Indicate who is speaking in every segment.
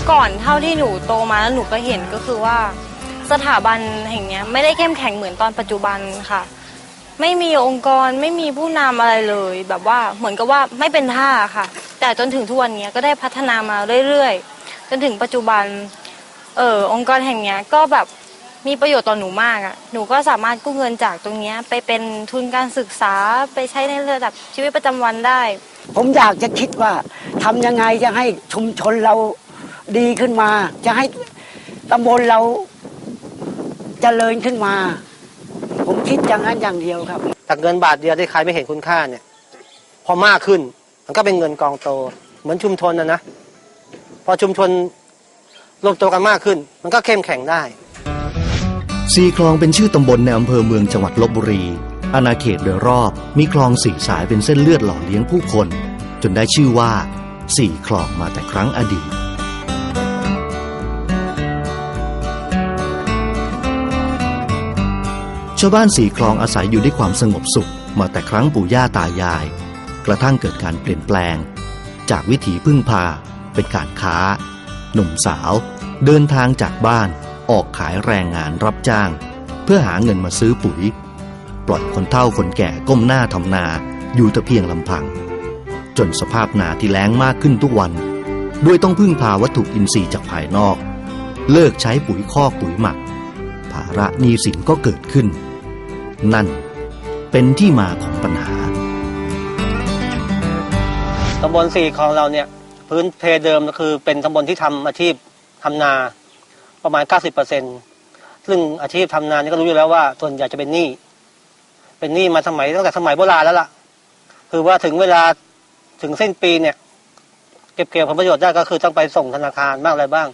Speaker 1: มื่อก่อนเท่าที่หนูโตมาแล้วหนูก็เห็นก็คือว่า สถาบันแห่งเนี้ยไม่ได้เข้มแข็งเหมือนตอนปัจจุบันค่ะ ไม่มีองค์กรไม่มีผู้นำอะไรเลย แบบว่าเหมือนกับว่าไม่เป็นท่าค่ะ แต่จนถึงทุกวันนี้ก็ได้พัฒนามาเรื่อยๆจนถึงปัจจุบันเออองค์กรแห่งเนี้ยก็แบบมีประโยชน์ต่อหนูมากอะ่ะ หนูก็สามารถกู้เงินจากตรงนี้ไปเป็นทุนการศึกษาไปใช้ในระดับชีวิตประจำวันได้
Speaker 2: ผมอยากจะคิดว่าทำยังไงจะให้ชุมชนเรา ดีขึ้นมา จะให้ตำบลเราเจริญขึ้นมา ผมคิดอย่างนั้นอย่างเดียวครับ
Speaker 3: จากเงินบาทเดียวที่ใครไม่เห็นคุณค่าเนี่ย พอมากขึ้น มันก็เป็นเงินกองโต เหมือนชุมชนนะนะ พอชุมชนรวมตัวกันมากขึ้น มันก็เข้มแข็งได้
Speaker 4: สีคลองเป็นชื่อตำบลในอำเภอเมืองจังหวัดลบบุรี อาณาเขตโดยรอบมีคลองสี่สายเป็นเส้นเลือดหล่อเลี้ยงผู้คน จนได้ชื่อว่าสี่คลองมาแต่ครั้งอดีต ชาวบ้านสี่คลองอาศัยอยู่ด้วยความสงบสุข มาแต่ครั้งปู่ย่าตายาย กระทั่งเกิดการเปลี่ยนแปลง จากวิถีพึ่งพาเป็นการค้า หนุ่มสาว เดินทางจากบ้านออกขายแรงงานรับจ้าง เพื่อหาเงินมาซื้อปุ๋ย ปล่อยคนเฒ่าคนแก่ก้มหน้าทำนาอยู่แต่เพียงลำพัง จนสภาพนาที่แล้งมากขึ้นทุกวัน ด้วยต้องพึ่งพาวัตถุอินทรีย์จากภายนอก เลิกใช้ปุ๋ยคอกปุ๋ยหมัก ภาระหนี้สินก็เกิดขึ้น นั่นเป็นที่มาของปัญหา
Speaker 3: ตำบลสี่ของเราเนี่ยพื้นเพเดิมก็คือเป็นตำบลที่ทำอาชีพทำนาประมาณ 90%ซึ่งอาชีพทำนานี่ก็รู้อยู่แล้วว่าส่วนใหญ่จะเป็นหนี้เป็นหนี้มาสมัยตั้งแต่สมัยโบราณแล้วล่ะ คือว่าถึงเวลาถึงสิ้นปีเนี่ย เก็บเกี่ยวผลประโยชน์ได้ก็คือต้องไปส่งธนาคารบ้างอะไรบ้าง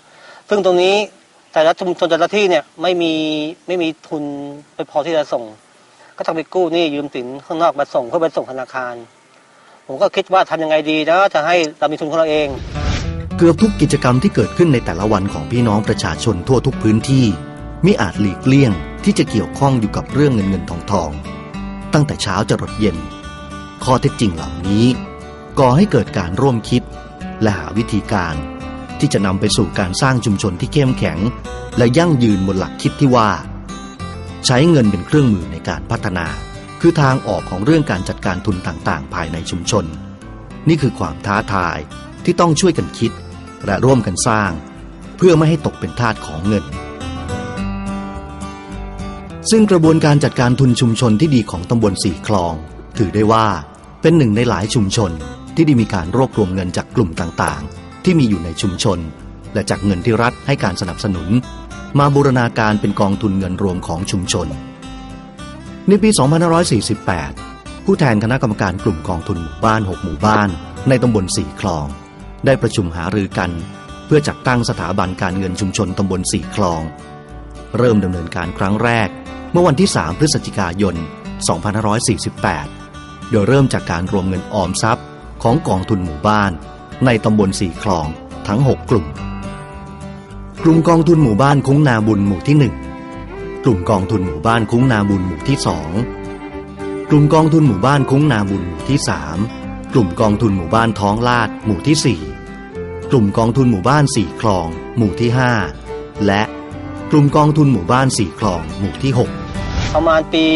Speaker 3: ซึ่งตรงนี้แต่ละชุมชนแต่ละที่เนี่ยไม่มีไม่มีทุนไปพอที่จะส่ง ก็ต้องไปกู้หนี้ยืมสินข้างนอกมาส่งเพื่อไปส่งธนาคาร ผมก็คิดว่าทำยังไงดีนะจะให้เรามีทุนของเราเอง
Speaker 4: เกือบทุกกิจกรรมที่เกิดขึ้นในแต่ละวันของพี่น้องประชาชนทั่วทุกพื้นที่มิอาจหลีกเลี่ยงที่จะเกี่ยวข้องอยู่กับเรื่องเงินเงินทองทอง ตั้งแต่เช้าจะรดเย็น ข้อเท็จจริงเหล่านี้ก่อให้เกิดการร่วมคิด และหาวิธีการที่จะนำไปสู่การสร้างชุมชนที่เข้มแข็ง และยั่งยืนบนหลักคิดที่ว่า ใช้เงินเป็นเครื่องมือในการพัฒนา คือทางออกของเรื่องการจัดการทุนต่างๆ ภายในชุมชน นี่คือความท้าทายที่ต้องช่วยกันคิด และร่วมกันสร้าง เพื่อไม่ให้ตกเป็นทาสของเงิน ซึ่งกระบวนการจัดการทุนชุมชนที่ดีของตำบลสี่คลอง ถือได้ว่าเป็นหนึ่งในหลายชุมชนที่ได้มีการรวบรวมเงินจากกลุ่มต่างๆ ที่มีอยู่ในชุมชน และจากเงินที่รัฐให้การสนับสนุน มาบูรณาการเป็นกองทุนเงินรวมของชุมชน ในปี 2548 ผู้แทนคณะกรรมการกลุ่มกองทุนหมู่บ้าน 6 หมู่บ้าน ในตำบลสี่คลอง ได้ประชุมหารือกัน เพื่อจัดตั้งสถาบันการเงินชุมชนตำบลสี่คลอง เริ่มดำเนินการครั้งแรก เมื่อวันที่ 3 พฤศจิกายน 2548 โดยเริ่มจากการรวมเงินออมทรัพย์ของกองทุนหมู่บ้าน ในตำบลสี่คลองทั้ง 6 กลุ่ม กลุ่มกองทุนหมู่บ้านคุ้งนาบุญหมู่ที่ 1 กลุ่มกองทุนหมู่บ้านคุ้งนาบุญหมู่ที่ 2 กลุ่มกองทุนหมู่บ้านคุ้งนาบุญหมู่ที่ 3 กลุ่มกองทุนหมู่บ้านท้องลาดหมู่ที่ 4 กลุ่มกองทุนหมู่บ้านสี่คลอง หมู่ที่ 5 และกลุ่มกองทุนหมู่บ้านสี่คลอง หมู่ที่ 6
Speaker 3: ประมาณปี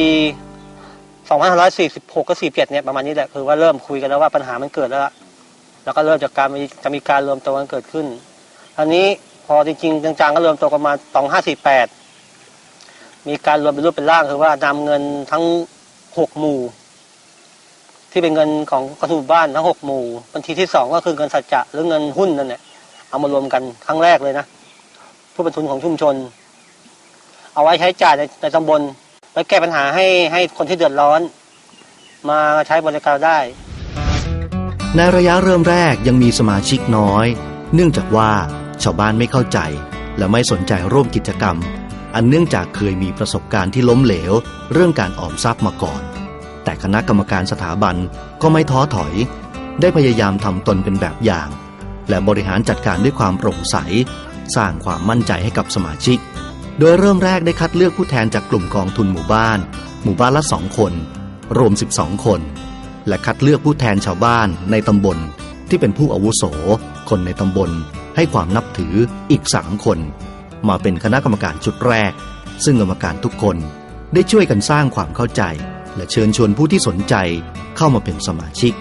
Speaker 3: 2546ก็47เนี่ยประมาณนี้แหละคือว่าเริ่มคุยกันแล้วว่าปัญหามันเกิดแล้วแล้วก็เริ่มจากการมีจะมีการรวมตัวกันเกิดขึ้นอันนี้ พอจริงๆจังๆก็รวมตัวกันมา2548มีการรวมเป็นรูปเป็นร่างคือว่านำเงินทั้ง6หมู่ ที่เป็นเงินของกระทุนบ้านทั้ง6หมู่บัญชีที่2ก็คือเงินสัจจะหรือเงินหุ้นนั่นแหละเอามารวมกันครั้งแรกเลยนะเพื่อเป็นทุนของชุมชน เอาไว้ใช้จ่ายในในตำบลไว้แก้ปัญหาให้ให้คนที่เดือดร้อน มาใช้บริการได้
Speaker 4: ในระยะเริ่มแรกยังมีสมาชิกน้อย เนื่องจากว่า ชาวบ้านไม่เข้าใจ และไม่สนใจร่วมกิจกรรม อันเนื่องจากเคยมีประสบการณ์ที่ล้มเหลว เรื่องการออมทรัพย์มาก่อน แต่คณะกรรมการสถาบันก็ไม่ท้อถอย ได้พยายามทำตนเป็นแบบอย่าง และบริหารจัดการด้วยความโปร่งใส สร้างความมั่นใจให้กับสมาชิก โดยเริ่มแรกได้คัดเลือกผู้แทนจากกลุ่มกองทุนหมู่บ้าน หมู่บ้านละสองคน รวม 12 คน และคัดเลือกผู้แทนชาวบ้านในตำบลที่เป็นผู้อาวุโส คนในตำบลให้ความนับถืออีกสามคน มาเป็นคณะกรรมการชุดแรก ซึ่งกรรมการทุกคนได้ช่วยกันสร้างความเข้าใจ และเชิญชวนผู้ที่สนใจเข้ามาเป็นสมาชิก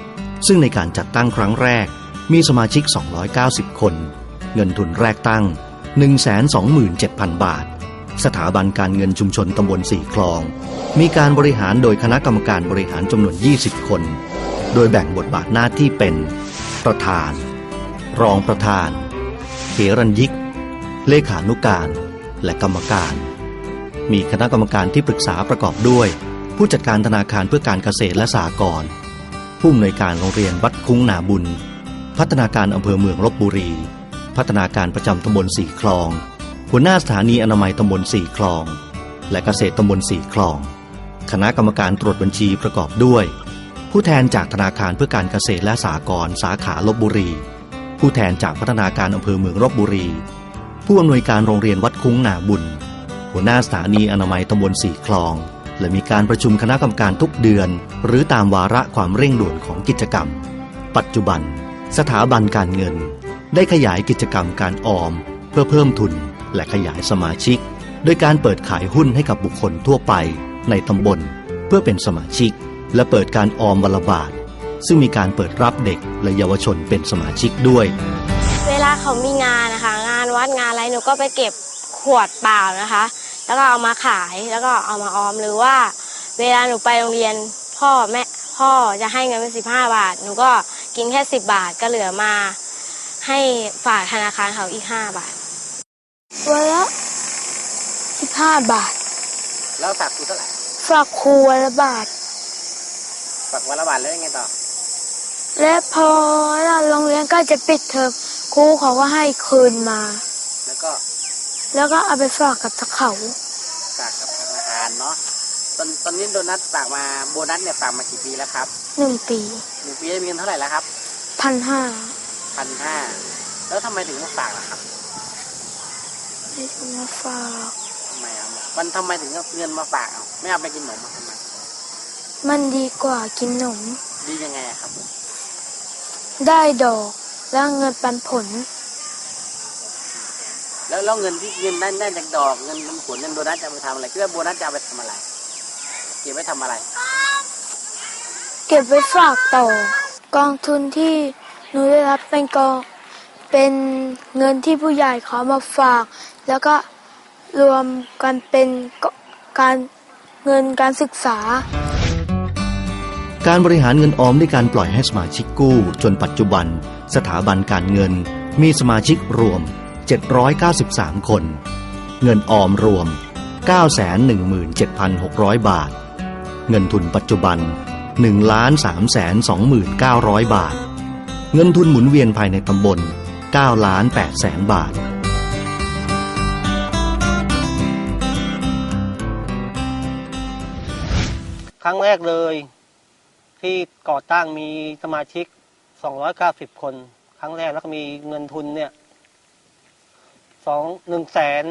Speaker 4: ซึ่งในการจัดตั้งครั้งแรกมีสมาชิก 290 คน เงินทุนแรกตั้ง 127,000 บาท สถาบันการเงินชุมชนตำบลสี่คลอง มีการบริหารโดยคณะกรรมการบริหารจำนวน 20 คน โดยแบ่งบทบาทหน้าที่เป็น ประธาน รองประธานเขรัญยิก เลขานุการ และกรรมการ มีคณะกรรมการที่ปรึกษาประกอบด้วย ผู้จัดการธนาคารเพื่อการเกษตรและสหกรณ์ผู้อำนวยการโรงเรียนวัดคุ้งนาบุญ พัฒนาการอำเภอเมืองลบบุรี พัฒนาการประจำตำบลสี่คลอง หัวหน้าสถานีอนามัยตำบลสี่คลอง และเกษตรตำบลสี่คลอง คณะกรรมการตรวจบัญชีประกอบด้วย ผู้แทนจากธนาคารเพื่อการเกษตรและสหกรณ์สาขาลบบุรี ผู้แทนจากพัฒนาการอำเภอเมืองลบบุรี ผู้อำนวยการโรงเรียนวัดคุ้งนาบุญ หัวหน้าสถานีอนามัยตำบลสี่คลอง และมีการประชุมคณะกรรมการทุกเดือน หรือตามวาระความเร่งด่วนของกิจกรรม ปัจจุบัน สถาบันการเงิน ได้ขยายกิจกรรมการออม เพื่อเพิ่มทุนและขยายสมาชิก โดยการเปิดขายหุ้นให้กับบุคคลทั่วไปในตำบล เพื่อเป็นสมาชิก และเปิดการออมวันละบาท ซึ่งมีการเปิดรับเด็กและเยาวชนเป็นสมาชิกด้วย
Speaker 5: เวลาเขามีงานนะคะ งานวัดงานอะไรหนูก็ไปเก็บขวดเปล่านะคะ แล้วก็เอามาขายแล้วก็เอามาออมหรือว่า เวลาหนูไปโรงเรียนพ่อแม่พ่อจะให้เงินเป็นสิบห้าบาท หนูก็กินแค่สิบบาทก็เหลือมาให้ฝากธนาคารเขาอีกห้าบาท
Speaker 6: วันละสิบห้าบาท
Speaker 7: แล้วฝากครูเท่าไหร่
Speaker 6: ฝากครูวันละบาท
Speaker 7: ฝากวันละบาทแล้วยังไงต่อ
Speaker 6: และพอโรงเรียนก็จะปิดเทอมครูเขาก็ให้คืนมา
Speaker 7: แล้วก็
Speaker 6: แล้วก็เอาไปฝากกับเขา
Speaker 7: ฝากกับธนาคารเนาะตอนตอนนี้โดนัทฝากมาโบนัสเนี่ยฝากมากี่ปีแล้วครับ
Speaker 6: หนึ่งปี
Speaker 7: หนึ่งปีได้มีเงินเท่าไหร่แล้วครับ
Speaker 6: พันห้า
Speaker 7: พันห้าแล้วทำไมถึงมาฝากล่ะครับ
Speaker 6: ให้มาฝาก
Speaker 7: ทำไมอะมันทำไมถึงเอาเงินมาฝากเอาไม่เอาไปกินขนมมาทำไม
Speaker 6: มันดีกว่ากินขนม
Speaker 7: ดียังไงอะครับ
Speaker 6: ได้ดอกแล้วเงินปันผล
Speaker 7: แล้วแล้วเงินที่เงินได้ได้จากดอกเงินมันผลเงินโบนัสจะเอาไปทำอะไรคิดว่าโบนัสจะเอาไปทำอะไร เก็บไว้ทำอะไร
Speaker 6: เก็บไว้ฝากต่อกองทุนที่หนูได้รับเป็นกองเป็นเงินที่ผู้ใหญ่เขามาฝาก แล้วก็รวมกันเป็นก็การเงินการศึกษา
Speaker 4: การบริหารเงินออมด้วยการปล่อยให้สมาชิกกู้ จนปัจจุบัน สถาบันการเงิน มีสมาชิกรวม 793 คน เงินออมรวม 917,600 บาท เงินทุนปัจจุบัน 1,329,000 บาท เงินทุนหมุนเวียนภายในตำบล9ล้าน8แสนบาท
Speaker 3: ครั้งแรกเลย ที่ก่อตั้งมีสมาชิก 290 คน ครั้งแรกแล้วก็มีเงินทุนเนี่ยสองหนึ่งแสน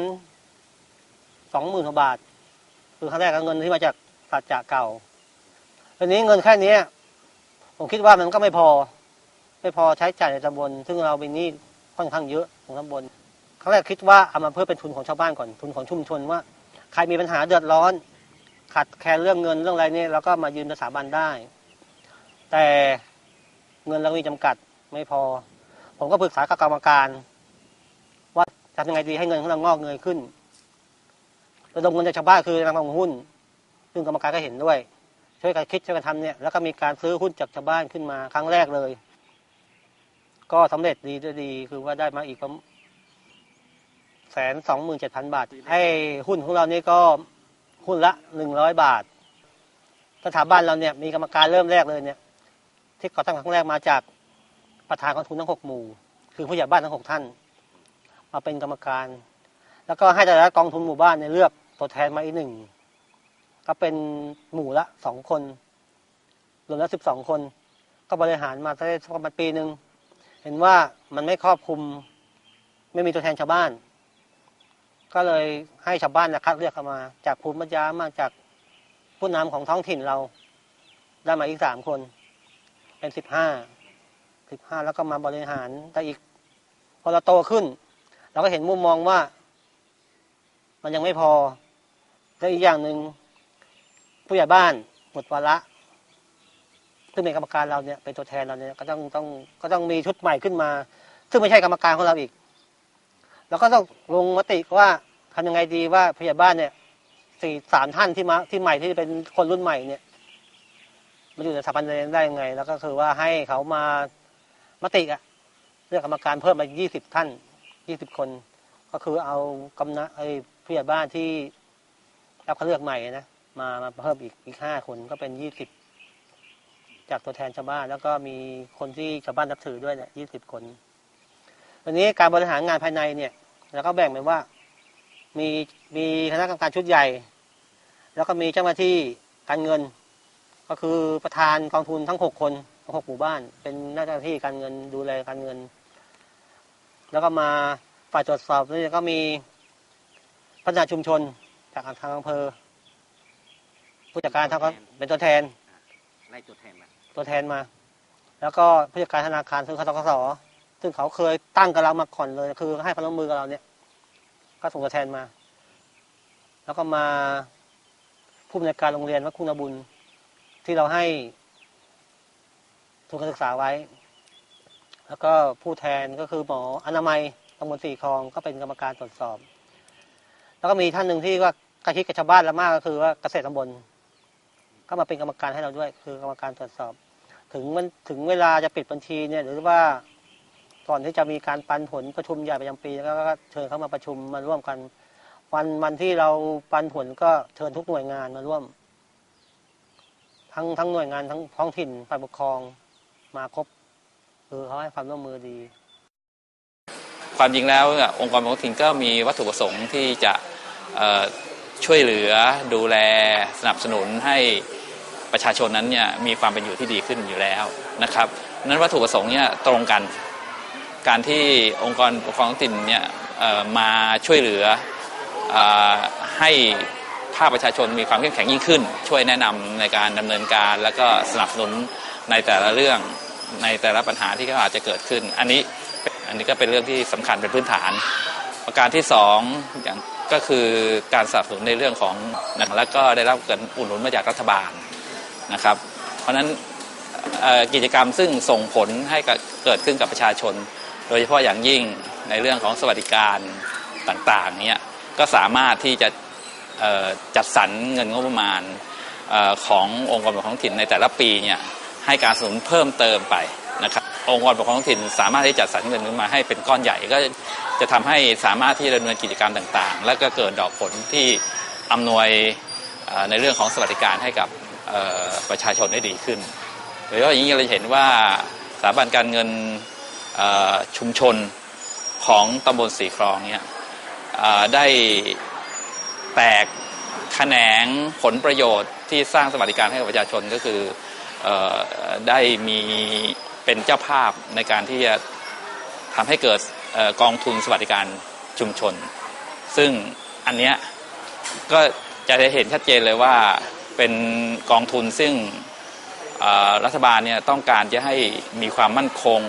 Speaker 3: สองหมื่นกว่าบาท คือครั้งแรกก็เงินที่มาจากสัจจะเก่าทีนี้เงินแค่นี้ผมคิดว่ามันก็ไม่พอ ไม่พอใช้จ่ายในตำบลซึ่งเราเป็นหนี้ค่อนข้างเยอะของตำบลครั้งแรกคิดว่าเอามาเพื่อเป็นทุนของชาวบ้านก่อนทุนของชุมชนว่า ใครมีปัญหาเดือดร้อนขาดแคลนเรื่องเงินเรื่องอะไรเนี่ยเราก็มายืมสถาบันได้ แต่เงินเรามีจำกัดไม่พอ ผมก็ปรึกษากับกรรมการ ว่าจะทำยังไงดีให้เงินของเรางอกเงยขึ้นระดมเงินจากชาวบ้านคือการลงหุ้น ซึ่งกรรมการก็เห็นด้วย ช่วยกันคิดช่วยกันทำเนี่ยแล้วก็มีการซื้อหุ้นจากชาวบ้านขึ้นมาครั้งแรกเลย ก็สำเร็จดีด้วยดีคือว่าได้มาอีกประมาณแสนสองหมื่นเจ็ดพันบาท ให้หุ้นของเรานี่ก็หุ้นละหนึ่งร้อยบาท สถาบันเราเนี่ยมีกรรมการเริ่มแรกเลยเนี่ย ที่ก่อตั้งครั้งแรกมาจากประธานกองทุนทั้งหกหมู่ คือผู้ใหญ่บ้านทั้งหกท่าน มาเป็นกรรมการ แล้วก็ให้แต่ละกองทุนหมู่บ้านเนี่ยเลือกตัวแทนมาอีกหนึ่งก็เป็นหมู่ละสองคนรวมแล้วสิบสองคน ก็บริหารมาได้ประมาณปีหนึ่งเห็นว่ามันไม่ครอบคลุม ไม่มีตัวแทนชาวบ้าน ก็เลยให้ชาวบ้านนะคัดเลือกเข้ามา จากภูมิปัญญามาจากผู้นำของท้องถิ่นเราได้มาอีกสามคน เป็นสิบห้าสิบห้าแล้วก็มาบริหารได้อีก พอเราโตขึ้น เราก็เห็นมุมมองว่า มันยังไม่พอและอีกอย่างหนึ่งผู้ใหญ่บ้านหมดวาระซึ่งเป็นกรรมการเราเนี่ยเป็นตัวแทนเราเนี่ยก็ต้องต้องก็ต้องมีชุดใหม่ขึ้นมา ซึ่งไม่ใช่กรรมการของเราอีกแล้วก็ต้องลงมติว่าทำยังไงดีว่าผู้ใหญ่บ้านเนี่ยสี่สามท่านที่มาที่ใหม่ที่เป็นคนรุ่นใหม่เนี่ย มาอยู่ในสถาบันเรียนได้ยังไง แล้วก็คือว่าให้เขามามติอะเลือกกรรมการเพิ่มมายี่สิบท่านยี่สิบคน ก็คือเอากำนันไอ้ผู้ใหญ่บ้านที่รับเขาเลือกใหม่นะมามาเพิ่มอีกอีกห้าคนก็เป็นยี่สิบจากตัวแทนชาวบ้าน แล้วก็มีคนที่ชาวบ้านนับถือด้วยเนี่ยยี่สิบคน วันนี้การบริหารงานภายในเนี่ยเราก็แบ่งเป็นว่ามีมีคณะกรรมการชุดใหญ่ แล้วก็มีเจ้าหน้าที่การเงิน ก็คือประธานกองทุนทั้งหกคนทั้งหกหมู่บ้าน เป็นหน้าที่การเงินดูแลการเงิน แล้วก็มาฝ่ายตรวจสอบนี่ก็มีพัฒนาชุมชนจากทางอำเภอ ผู้จัดการทางก็เป็นตัวแทน
Speaker 7: ไล่ตัวแทนมา
Speaker 3: ตัวแทนมา แล้วก็ผู้จัดการธนาคารซึ่งคทกสซึ่งเขาเคยตั้งกับเรามาก่อนเลย คือให้ความร่วมมือกับเราเนี่ย ก็ส่งตัวแทนมา แล้วก็มาผู้อำนวยการโรงเรียนวัดคุณบุญ ที่เราให้ทุนการศึกษาไว้ แล้วก็ผู้แทนก็คือหมออนามัยตำบลสี่คลองก็เป็นกรรมการตรวจสอบ แล้วก็มีท่านหนึ่งที่ว่าใกล้ชิดกับชาวบ้านเรามากก็คือว่าเกษตรตำบลก็มาเป็นกรรมการให้เราด้วย คือกรรมการตรวจสอบ ถึงมันถึงเวลาจะปิดบัญชีเนี่ยหรือว่าก่อนที่จะมีการปันผลประชุมใหญ่ประจำปีแล้วก็เชิญเข้ามาประชุมมาร่วมกัน วันวันที่เราปันผลก็เชิญทุกหน่วยงานมาร่วม ทั้งทั้งหน่วยงานทั้งท้องถิ่นฝ่ายปกครองมาครบคือเขาให้ความร่วมมือดี
Speaker 8: ความจริงแล้วองค์กรปกครองถิ่นก็มีวัตถุประสงค์ที่จะช่วยเหลือดูแลสนับสนุนให้ประชาชนนั้นเนี่ยมีความเป็นอยู่ที่ดีขึ้นอยู่แล้วนะครับนั้นวัตถุประสงค์เนี่ยตรงกัน การที่องค์กรปกครองท้องถิ่นเนี่ยมาช่วยเหลืออให้ ภาคประชาชนมีความเข้มแข็งยิ่งขึ้น ช่วยแนะนำในการดำเนินการ แล้วก็สนับสนุนในแต่ละเรื่องในแต่ละปัญหาที่เขาอาจจะเกิดขึ้น อันนี้อันนี้ก็เป็นเรื่องที่สำคัญเป็นพื้นฐาน ประการที่สองอย่างก็คือการสนับสนุนในเรื่องของนะแล้วก็ได้รับการอุดหนุนมาจากรัฐบาลนะครับ เพราะฉะนั้นกิจกรรมซึ่งส่งผลให้เกิดขึ้นกับประชาชน โดยเฉพาะอย่างยิ่งในเรื่องของสวัสดิการต่างๆเนี่ยก็สามารถที่จะ จัดสรรเงินงบประมาณออขององค์กรปกครองท้องถิ่นในแต่ละปีเนี่ยให้การสนับสนุนเพิ่มเติมไปนะครับองค์กรปกครองท้องถิ่นสามารถที่จะจัดสรรเงินขึ้มาให้เป็นก้อนใหญ่ก็จะทำให้สามารถที่ดำเนินกิจกรรมต่างๆ และก็เกิดดอกผลที่อำนวยในเรื่องของสวัสดิการให้กับประชาชนได้ดีขึ้นโดยเฉพาะอย่างยิ่งเราจะเห็นว่าสถาบันการเงินชุมชนของตำบลสีคลองเนี่ยได้ แตกแขนงผลประโยชน์ที่สร้างสวัสดิการให้กับประชาชนก็คือออได้มีเป็นเจ้าภาพในการที่จะทำให้เกิดออกองทุนสวัสดิการชุมชน ซึ่งอันเนี้ยก็จะได้เห็นชัดเจนเลยว่าเป็นกองทุนซึ่งรัฐบาลเนี่ยต้องการจะให้มีความมั่นคง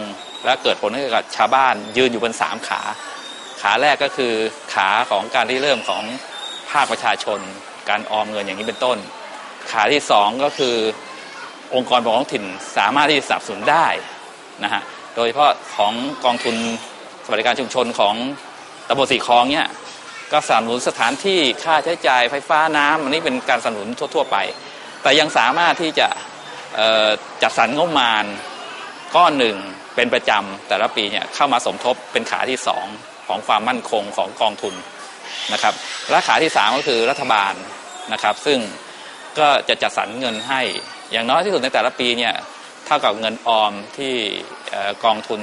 Speaker 8: และเกิดผลให้กับชาวบ้านยืนอยู่บนสามขา ขาแรกก็คือขาของการที่เริ่มของ ภาคประชาชน การออมเงินอย่างนี้เป็นต้น ขาที่สองก็คือองค์กรปกครองถิ่นสามารถที่จะสนับสนุนได้นะฮะโดยเฉพาะของกองทุนสวัสดิการชุมชนของตำบลสีคลองเนี่ยก็สนับสนุนสถานที่ค่าใช้จ่ายไฟฟ้าน้ำอันนี้เป็นการสนับสนุนทั่ว ๆ ไป แต่ยังสามารถที่จะจัดสรรงบประมาณก้อนหนึ่งเป็นประจำแต่ละปีเนี่ยเข้ามาสมทบเป็นขาที่สองของความมั่นคงของกองทุน นะครับและขาที่สามก็คือรัฐบาลนะครับ ซึ่งก็จะจัดสรรเงินให้อย่างน้อยที่สุดในแต่ละปีเนี่ยเท่ากับเงินออมที่กองทุน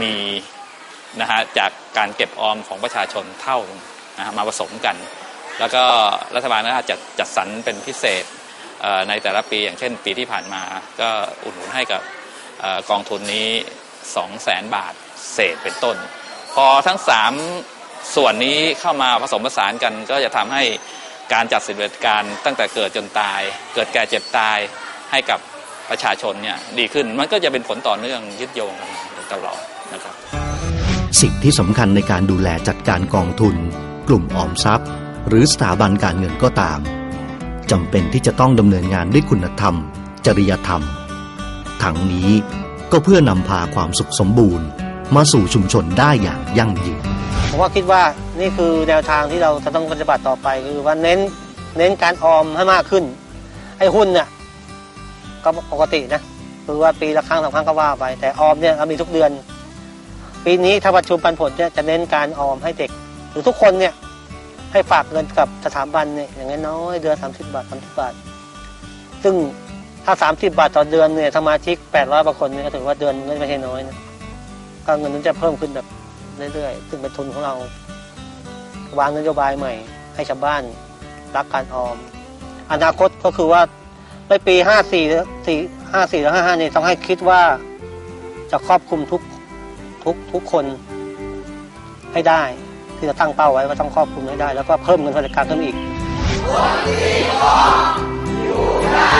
Speaker 8: มีนะฮะจากการเก็บออมของประชาชนเท่านะฮะมาผสมกัน แล้วก็รัฐบาลก็อาจจะจัดสรรเป็นพิเศษในแต่ละปีอย่างเช่น ปีที่ผ่านมาก็อุดหนุนให้กับกองทุนนี้ 2 0 0แสนบาทเศษเป็นต้น พอทั้ง 3 ส่วนนี้เข้ามาผสมผสานกันก็จะทำให้การจัดสิบเอ็ดการตั้งแต่เกิดจนตาย เกิดแก่เจ็บตายให้กับประชาชนเนี่ยดีขึ้นมันก็จะเป็นผลต่อเนื่องยึดโยงกันตลอดนะครับ
Speaker 4: สิ่งที่สำคัญในการดูแลจัดการกองทุน กลุ่มออมทรัพย์ หรือสถาบันการเงินก็ตามจำเป็นที่จะต้องดำเนินงานด้วยคุณธรรม จริยธรรม ทั้งนี้ก็เพื่อนำพาความสุขสมบูรณ์ มาสู่ชุมชนได้อย่างยั่งยืน
Speaker 3: ผมว่าคิดว่านี่คือแนวทางที่เราจะต้องปฏิบัติต่อไปคือว่าเน้นเน้นการออมให้มากขึ้นไอ้หุ้นเนี่ยก็ปกตินะคือว่าปีละครั้งสองครั้งก็ว่าไป แต่ออมเนี่ยเรามีทุกเดือน ปีนี้ถ้าประชุมปันผลเนี่ยจะเน้นการออมให้เด็ก หรือทุกคนเนี่ยให้ฝากเงินกับสถาบันเนี่ยอย่างน้อยเดือนสามสิบบาทสามสิบบาท ซึ่งถ้าสามสิบาทต่อเดือนเนี่ยสมาชิกแปดร้อยกว่าคนเนี่ยถือว่าเดือนไม่ใช่น้อยนะ ก็เงินนั้นจะเพิ่มขึ้นแบบเรื่อยๆ ซึ่งเป็นทุนของเรา วางนโยบายใหม่ ให้ชาวบ้านรักการออม อนาคตก็คือว่าในปี 54หรือ4 54หรือ55นี่ต้องให้คิดว่าจะครอบคลุมทุกทุกทุกคนให้ได้ ที่จะตั้งเป้าไว้ว่าต้องครอบคลุมให้ได้ แล้วก็เพิ่มเงินบริการขึ้นมอีก
Speaker 9: อยู่ได้